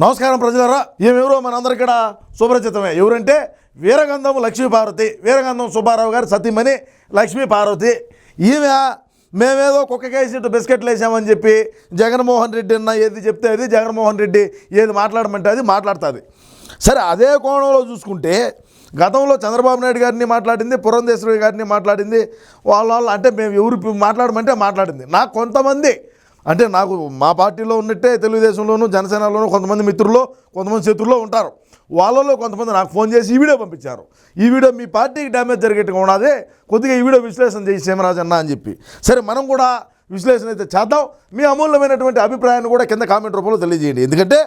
నమస్కారం ప్రజలరా. ఏమెవరో మనందరి ఇక్కడ సుపరిచితమే. ఎవరంటే వీరగంధం లక్ష్మీపార్వతి వీరగంధం సుబ్బారావు గారి సతీమణి లక్ష్మీపార్వతి ఈమె మేమేదో కుక్కకేసి ఇటు బిస్కెట్లు వేసామని చెప్పి జగన్మోహన్ రెడ్డి అన్న ఏది చెప్తే అది జగన్మోహన్ రెడ్డి ఏది మాట్లాడమంటే అది మాట్లాడుతుంది. సరే అదే కోణంలో చూసుకుంటే గతంలో చంద్రబాబు నాయుడు గారిని మాట్లాడింది పురంధేశ్వరి గారిని మాట్లాడింది వాళ్ళ వాళ్ళు అంటే మేము ఎవరు మాట్లాడమంటే మాట్లాడింది. నాకు కొంతమంది అంటే నాకు మా పార్టీలో ఉన్నట్టే తెలుగుదేశంలోనూ జనసేనలోనూ కొంతమంది మిత్రులు కొంతమంది శత్రుల్లో ఉంటారు. వాళ్ళలో కొంతమంది నాకు ఫోన్ చేసి ఈ వీడియో పంపించారు. ఈ వీడియో మీ పార్టీకి డ్యామేజ్ జరిగేట్టుగా ఉన్నదే కొద్దిగా ఈ వీడియో విశ్లేషణ చేసి సీమరాజన్న అని చెప్పి. సరే మనం కూడా విశ్లేషణ అయితే చేద్దాం. మీ అమూల్యమైనటువంటి అభిప్రాయాన్ని కూడా కింద కామెంట్ రూపంలో తెలియజేయండి. ఎందుకంటే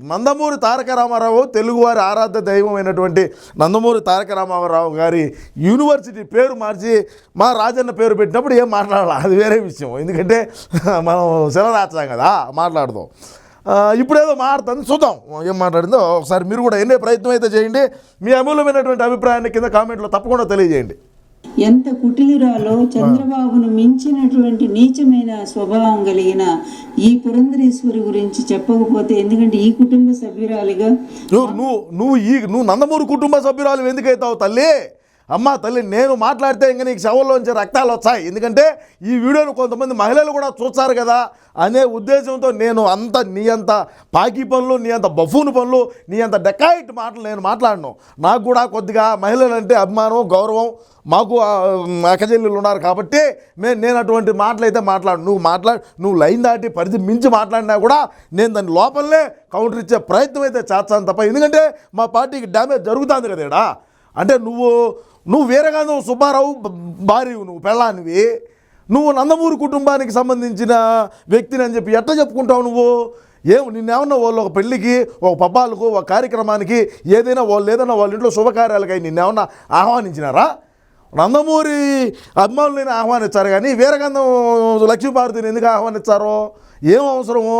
నందమూరి తారక రామారావు తెలుగువారి ఆరాధ్య దైవమైనటువంటి నందమూరి తారక రామారావు గారి యూనివర్సిటీ పేరు మార్చి మా రాజన్న పేరు పెట్టినప్పుడు ఏం మాట్లాడాలి? అది వేరే విషయం. ఎందుకంటే మనం శిలరాచాం కదా మాట్లాడదాం. ఇప్పుడేదో మాట్లాడుతుంది చూద్దాం. ఏం మాట్లాడిందో ఒకసారి మీరు కూడా ఎన్నే ప్రయత్నం అయితే చేయండి. మీ అమూల్యమైనటువంటి అభిప్రాయాన్ని కింద కామెంట్లో తప్పకుండా తెలియజేయండి. ఎంత కుటిలురాలో చంద్రబాబును మించినటువంటి నీచమైన స్వభావం కలిగిన ఈ పురంధరేశ్వరి గురించి చెప్పకపోతే ఎందుకంటే ఈ కుటుంబ సభ్యురాలిగా నువ్వు నువ్వు నువ్వు ఈ నువ్వు నందమూరి కుటుంబ సభ్యురాలు ఎందుకైతావు తల్లి? అమ్మ తల్లి నేను మాట్లాడితే ఇంక నీకు శవంలోంచి రక్తాలు వచ్చాయి. ఎందుకంటే ఈ వీడియోను కొంతమంది మహిళలు కూడా చూస్తారు కదా అనే ఉద్దేశంతో నేను అంత నీ అంత పాకి పనులు నీ అంత బఫూన్ పనులు నీ అంత డెకాయిట్ మాటలు నేను మాట్లాడను. నాకు కూడా కొద్దిగా మహిళలంటే అభిమానం గౌరవం. మాకు ఆ, ఉన్నారు కాబట్టి మేము నేను అటువంటి మాటలు అయితే మాట్లాడు నువ్వు మాట్లాడు నువ్వు లైన్ దాటి పరిధి మించి మాట్లాడినా కూడా నేను దాని లోపలనే కౌంటర్ ఇచ్చే ప్రయత్నం అయితే చేస్తాను తప్ప ఎందుకంటే మా పార్టీకి డ్యామేజ్ జరుగుతుంది కదా అంటే నువ్వు నువ్వు వీరగాంధం సుబ్బారావు భార్యవు నువ్వు పెళ్ళానివి. నువ్వు నందమూరి కుటుంబానికి సంబంధించిన వ్యక్తిని అని చెప్పి ఎట్లా చెప్పుకుంటావు నువ్వు? ఏం నిన్నేమన్నా వాళ్ళు ఒక పెళ్ళికి ఒక పబ్బాలకు ఒక కార్యక్రమానికి ఏదైనా వాళ్ళు ఏదైనా వాళ్ళ ఇంట్లో శుభకార్యాలకై నిన్నేమన్నా ఆహ్వానించినారా? నందమూరి అభిమానులని ఆహ్వానించారు కానీ వీరగంధం లక్ష్మీభారతిని ఎందుకు ఆహ్వానించారో ఏం అవసరమో?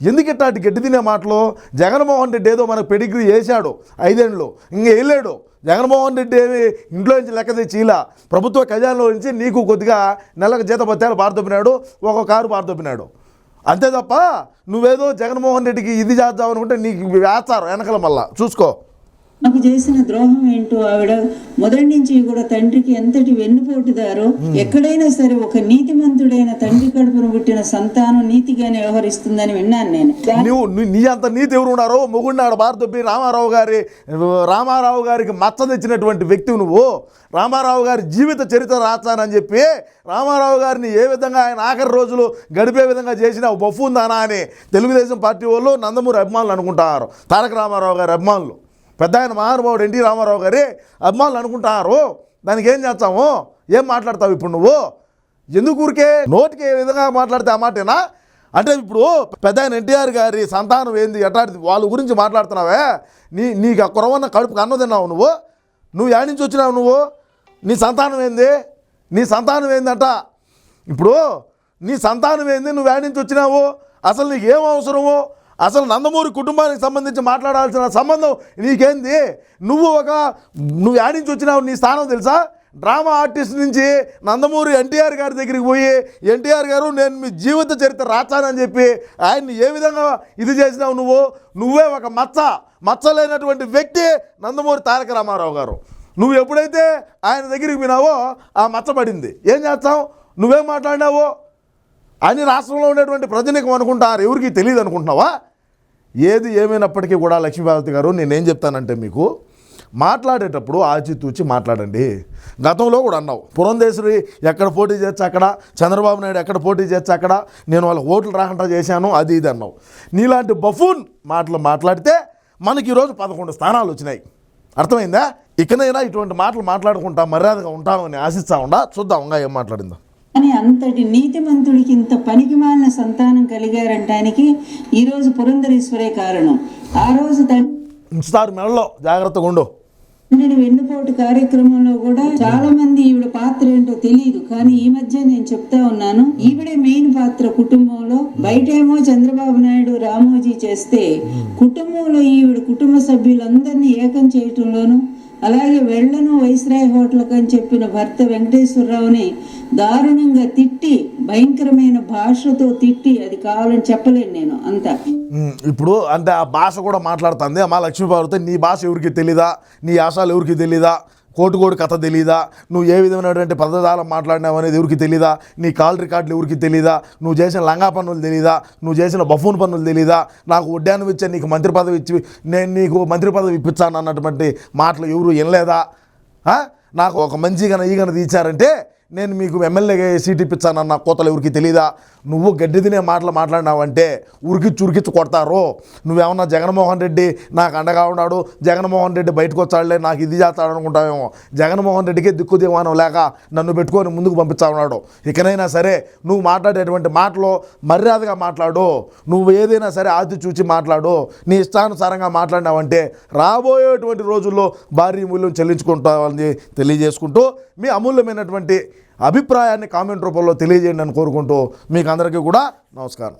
ఎందుకు ఇట్లాంటి గడ్డి తినే మాటలు? జగన్మోహన్ రెడ్డి ఏదో మనకు పెడిగ్రీ చేశాడు ఐదేళ్ళు ఇంకా వెళ్ళాడు జగన్మోహన్ రెడ్డి ఏమి ఇంట్లో నుంచి లెక్క తెచ్చి ప్రభుత్వ ఖజానాలో నుంచి నీకు కొద్దిగా నెలకు జీతపత్యాలు పారదొప్పినాడు ఒక కారు పారదొప్పినాడు అంతే తప్ప నువ్వేదో జగన్మోహన్ రెడ్డికి ఇది చేద్దామనుకుంటే నీకు వేస్తారు వెనకల మళ్ళా. చూసుకో. నాకు చేసిన ద్రోహం ఏంటో ఆవిడ మొదటి నుంచి కూడా తండ్రికి ఎంతటి వెన్నుపోటుదారో ఎక్కడైనా సరే ఒక నీతిమంతుడైన తండ్రి కడుపును పుట్టిన సంతానం నీతిగానే వ్యవహరిస్తుందని విన్నాను నేను. నువ్వు నీ- అంత నీతి ఎవరు ఉన్నారో? మొగుడినాడు భారతొప్పి రామారావు గారి రామారావు గారికి మచ్చ తెచ్చినటువంటి వ్యక్తి నువ్వు. రామారావు గారి జీవిత చరిత్ర రాస్తానని చెప్పి రామారావు గారిని ఏ విధంగా ఆయన ఆఖరి రోజులు గడిపే విధంగా చేసిన బఫుందానా అని తెలుగుదేశం పార్టీ వాళ్ళు నందమూరి అభిమానులు అనుకుంటారు. తారక రామారావు గారి అభిమానులు. పెద్ద ఆయన మహానుభావుడు ఎన్టీ రామారావు గారి అభిమానులు అనుకుంటారు. దానికి ఏం చేస్తాము? ఏం మాట్లాడతావు ఇప్పుడు నువ్వు? ఎందుకు ఊరికే నోటికి ఏ విధంగా మాట్లాడితే ఆ మాటేనా? అంటే ఇప్పుడు పెద్ద ఆయన ఎన్టీఆర్ గారి సంతానం ఏంది? ఎట్లాంటిది? వాళ్ళ గురించి మాట్లాడుతున్నావే? నీ నీకు ఆ కురవన్న కడుపుకు అన్నం తిన్నావు నువ్వు? నువ్వు యాడ్ నుంచి వచ్చినావు నువ్వు? నీ సంతానం ఏంది? నీ సంతానం ఏందంట? ఇప్పుడు నీ సంతానం ఏంది? నువ్వు యాడ్ నుంచి వచ్చినావు? అసలు నీకు ఏం అవసరము? అసలు నందమూరి కుటుంబానికి సంబంధించి మాట్లాడాల్సిన సంబంధం నీకేంది? నువ్వు ఒక నువ్వు యాడించి వచ్చినావు నీ స్థానం తెలుసా? డ్రామా ఆర్టిస్ట్ నుంచి నందమూరి ఎన్టీఆర్ గారి దగ్గరికి పోయి ఎన్టీఆర్ గారు నేను మీ జీవిత చరిత్ర రాచానని చెప్పి ఆయన్ని ఏ విధంగా ఇది చేసినావు నువ్వు? నువ్వే ఒక మచ్చ మచ్చలేనటువంటి వ్యక్తి నందమూరి తారక రామారావు గారు. నువ్వు ఎప్పుడైతే ఆయన దగ్గరికి పోయినావో ఆ మచ్చబడింది ఏం చేస్తావు? నువ్వేం మాట్లాడినావో? అన్ని రాష్ట్రంలో ఉండేటువంటి ప్రజలకు అనుకుంటారు. ఎవరికి తెలియదు అనుకుంటున్నావా? ఏది ఏమైనప్పటికీ కూడా లక్ష్మీభారతి గారు నేనేం చెప్తానంటే మీకు మాట్లాడేటప్పుడు ఆచితూచి మాట్లాడండి. గతంలో కూడా అన్నావు పురంధేశ్వరి ఎక్కడ పోటీ చేయొచ్చు అక్కడ చంద్రబాబు నాయుడు ఎక్కడ పోటీ చేయొచ్చు అక్కడ నేను వాళ్ళకి ఓట్లు రాకుండా చేశాను అది ఇది అన్నావు. నీలాంటి బఫూన్ మాటలు మాట్లాడితే మనకి ఈరోజు పదకొండు స్థానాలు వచ్చినాయి. అర్థమైందా? ఇకనైనా ఇటువంటి మాటలు మాట్లాడుకుంటా మర్యాదగా ఉంటామని ఆశిస్తా ఉండా? చూద్దాం ఇంకా ఏం మాట్లాడిందా. అంతటి నీతిమంతుడికి ఇంత పనికిమాలిన సంతానం కలిగారంటానికి ఈ రోజు పురంధరేశ్వరే కారణం. ఆ రోజు తండ్రి మెడలో జాగ్రత్తగా ఉండు. తండ్రిని వెన్నుపోటు కార్యక్రమంలో కూడా చాలా మంది ఈవిడ పాత్ర ఏంటో తెలియదు కానీ ఈ మధ్య నేను చెప్తా ఉన్నాను ఈవిడే మెయిన్ పాత్ర కుటుంబంలో. బయటేమో చంద్రబాబు నాయుడు రామోజీ చేస్తే కుటుంబంలో ఈవిడ కుటుంబ సభ్యులందరినీ ఏకం చేయటంలోను అలాగే వెళ్ళను వైస్రాయ్ హోటల్కి అని చెప్పిన భర్త వెంకటేశ్వరరావుని దారుణంగా తిట్టి భయంకరమైన భాషతో తిట్టి అది కావాలని చెప్పలేను నేను అంత. ఇప్పుడు అంటే ఆ భాష కూడా మాట్లాడుతుంది. అమ్మా లక్ష్మీపార్వతి నీ భాష ఎవరికి తెలీదా? నీ ఆశాలు ఎవరికి తెలీదా? కోటుకోడి కథ తెలీదా? నువ్వు ఏ విధమైనటువంటి పదజాలం మాట్లాడినావు అనేది ఎవరికి తెలీదా? నీ కాల్ రికార్డులు ఎవరికి తెలీదా? నువ్వు చేసిన లంగా పనులు తెలీదా? నువ్వు చేసిన బఫూన్ పనులు తెలీదా? నాకు ఉడ్డాను ఇచ్చా నీకు మంత్రి పదవి ఇచ్చి నేను నీకు మంత్రి పదవి ఇప్పించాను అన్నటువంటి మాటలు ఎవరు వినలేదా? నాకు ఒక మంచిగా ఈగన తీర్చారంటే నేను మీకు ఎమ్మెల్యేగా సీట్ ఇప్పించానన్న కోతలు ఎవరికి తెలీదా? నువ్వు గడ్డి తినే మాటలు మాట్లాడినావంటే ఉరికిచ్చి ఉరికిచ్చి కొడతారు. నువ్వేమన్నా జగన్మోహన్ రెడ్డి నాకు అండగా ఉన్నాడు జగన్మోహన్ రెడ్డి బయటకు వచ్చాడులే నాకు ఇది చేస్తాడు అనుకుంటావేమో. జగన్మోహన్ రెడ్డికి దిక్కు దివానం లేక నన్ను పెట్టుకొని ముందుకు పంపించా ఉన్నాడు. ఇకనైనా సరే నువ్వు మాట్లాడేటువంటి మాటలు మర్యాదగా మాట్లాడు. నువ్వు ఏదైనా సరే ఆతి చూచి మాట్లాడు. నీ ఇష్టానుసారంగా మాట్లాడినావంటే రాబోయేటువంటి రోజుల్లో భారీ మూల్యం చెల్లించుకుంటామని తెలియజేసుకుంటూ మీ అమూల్యమైనటువంటి అభిప్రాయాన్ని కామెంట్ రూపంలో తెలియజేయండి అని కోరుకుంటూ మీకు అందరికీ కూడా నమస్కారం.